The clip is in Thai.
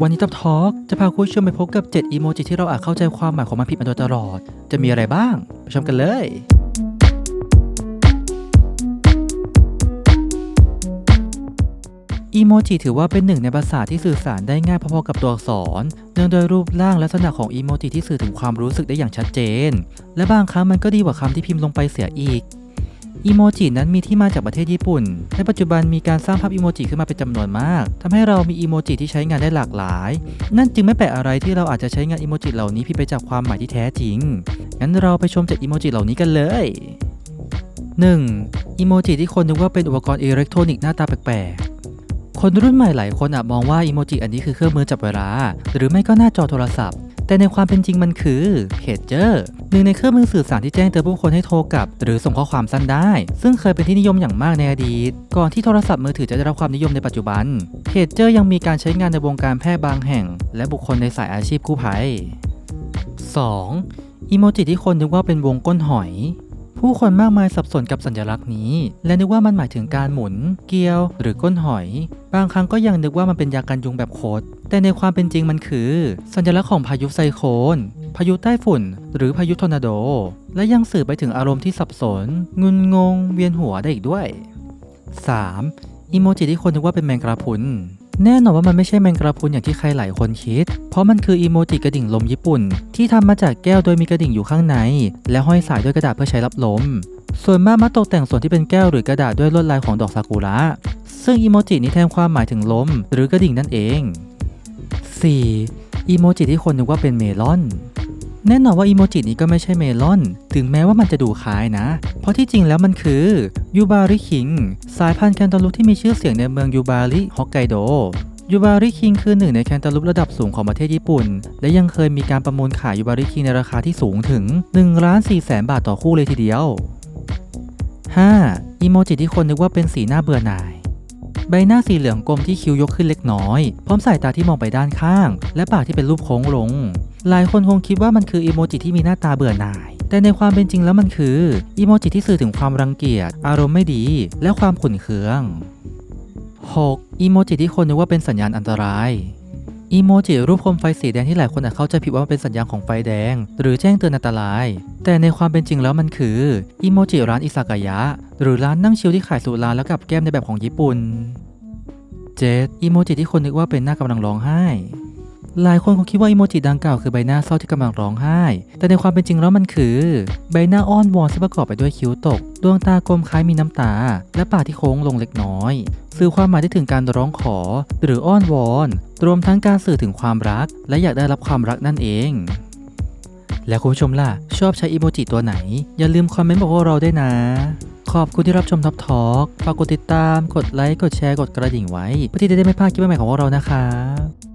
วันนี้ทับทอล์กจะพาคุณผู้ชมไปพบกับ 7 อีโมจิที่เราอาจเข้าใจความหมายของมันผิดมาโดยตลอด จะมีอะไรบ้าง ไปชมกันเลย อีโมจิถือว่าเป็นหนึ่งในภาษาที่สื่อสารได้ง่ายพอๆกับตัวอักษร เนื่องโดยรูปร่างและลักษณะของอีโมจิที่สื่อถึงความรู้สึกได้อย่างชัดเจน และบางครั้งมันก็ดีกว่าคำที่พิมพ์ลงไปเสียอีก อีโมจินั้นมีที่มาจากประเทศญี่ปุ่น ในปัจจุบันมีการสร้างภาพอีโมจิขึ้นมาเป็นจำนวนมากทำให้เรามีอีโมจิที่ใช้งานได้หลากหลาย นั่นจึงไม่แปลกอะไรที่เราอาจจะใช้งานอีโมจิเหล่านี้ผิดไปจากความหมายที่แท้จริง งั้นเราไปชมเจ็ดอีโมจิเหล่านี้กันเลย 1. อีโมจิที่คนนึกว่าเป็นอุปกรณ์อิเล็กทรอนิกส์หน้าตาแปลก คนรุ่นใหม่หลายคนอาจมองว่าอีโมจิอันนี้คือเครื่องมือจับเวลา หรือไม่ก็หน้าจอโทรศัพท์ แต่ในความเป็นจริงมันคือเพจเจอร์หนึ่งในเครื่องมือสื่อสารที่แจ้งเตือนผู้คนให้โทรกลับ หรือส่งข้อความสั้นได้ ซึ่งเคยเป็นที่นิยมอย่างมากในอดีต ก่อนที่โทรศัพท์มือถือจะได้รับความนิยมในปัจจุบันเพจเจอร์ยังมีการใช้งานในวงการแพทย์บางแห่ง และบุคคลในสายอาชีพกู้ภัย 2. อีโมจิที่คนนึกว่าเป็นวงก้นหอย ผู้คนมากมายสับสนกับสัญลักษณ์นี้ และนึกว่ามันหมายถึงการหมุน เกลียว หรือก้นหอย บางครั้งก็ยังนึกว่ามันเป็นยากันยุงแบบโคดแต่ในความเป็นจริงมันคือ สัญลักษณ์ของพายุไซโคลนพายุใต้ฝุ่น หรือพายุทอร์นาโด และยังสื่อไปถึงอารมณ์ที่สับสน งุนงง เวียนหัวได้อีกด้วย 3. อีโมจิที่คนนึกว่าเป็นแมงกระพุน แน่นอนว่ามันไม่ใช่แมงกระพุนอย่างที่ใครหลายคนคิด เพราะมันคืออีโมจิกระดิ่งลมญี่ปุ่น ที่ทำมาจากแก้วโดยมีกระดิ่งอยู่ข้างใน และห้อยสายด้วยกระดาษเพื่อใช้รับลม ส่วนมากมักตกแต่งส่วนที่เป็นแก้วหรือกระดาษด้วยลวดลายของดอกซากุระ ซึ่งอีโมจินี้แทนความหมายถึงลม หรือกระดิ่งนั่นเอง 4. อีโมจิที่คนนึกว่าเป็นเมลอน แน่นอนว่าอีโมจินี้ก็ไม่ใช่เมลอน ถึงแม้ว่ามันจะดูคล้ายนะ เพราะที่จริงแล้วมันคือยูบาริคิง สายพันธุ์แคนตาลูปที่มีชื่อเสียงในเมืองยูบาริฮอกไกโดยูบาริคิงคือหนึ่งในแคนตาลูประดับสูงของประเทศญี่ปุ่น และยังเคยมีการประมูลขายยูบาริคิงในราคาที่สูงถึง1ล้าน4แสนบาทต่อคู่เลยทีเดียว 5. อีโมจิที่คนนึกว่าเป็นสีหน้าเบื่อหน่าย ใบหน้าสีเหลืองกลมที่คิ้วยกขึ้นเล็กน้อย พร้อมสายตาที่มองไปด้านข้าง และปากที่เป็นรูปโค้งลง หลายคนคงคิดว่ามันคืออีโมจิที่มีหน้าตาเบื่อหน่าย แต่ในความเป็นจริงแล้วมันคืออีโมจิที่สื่อถึงความรังเกียจ อารมณ์ไม่ดี และความขุ่นเคือง 6. อีโมจิที่คนนึกว่าเป็นสัญญาณอันตรายอีโมจิรูปโคมไฟสีแดงที่หลายคนอาจเข้าใจผิดว่ามันเป็นสัญญาณของไฟแดง หรือแจ้งเตือนอันตราย แต่ในความเป็นจริงแล้วมันคืออีโมจิร้านอิซากายะ หรือร้านนั่งชิลที่ขายสุราแล้วกับแก้มในแบบของญี่ปุ่น 7. อีโมจิที่คนนึกว่าเป็นหน้ากำลังร้องไห้ หลายคนคงคิดว่าอีโมจิดังกล่าวคือใบหน้าเศร้าที่กำลังร้องไห้ แต่ในความเป็นจริงแล้วมันคือ ใบหน้าอ้อนวอนที่ประกอบไปด้วยคิ้วตก ดวงตากลมคล้ายมีน้ำตา และปากที่โค้งลงเล็กน้อย สื่อความหมายได้ถึงการร้องขอ หรืออ้อนวอน รวมทั้งการสื่อถึงความรัก และอยากได้รับความรักนั่นเอง แล้วคุณผู้ชมล่ะ ชอบใช้อีโมจิตัวไหน อย่าลืมคอมเมนต์บอกพวกเราได้นะขอบคุณที่รับชมท็อปทอล์กฝากกดติดตาม กดไลค์ กดแชร์ กดกระดิ่งไว้ เพื่อที่จะได้ไม่พลาดคลิปใหม่ๆของพวกเรานะครับ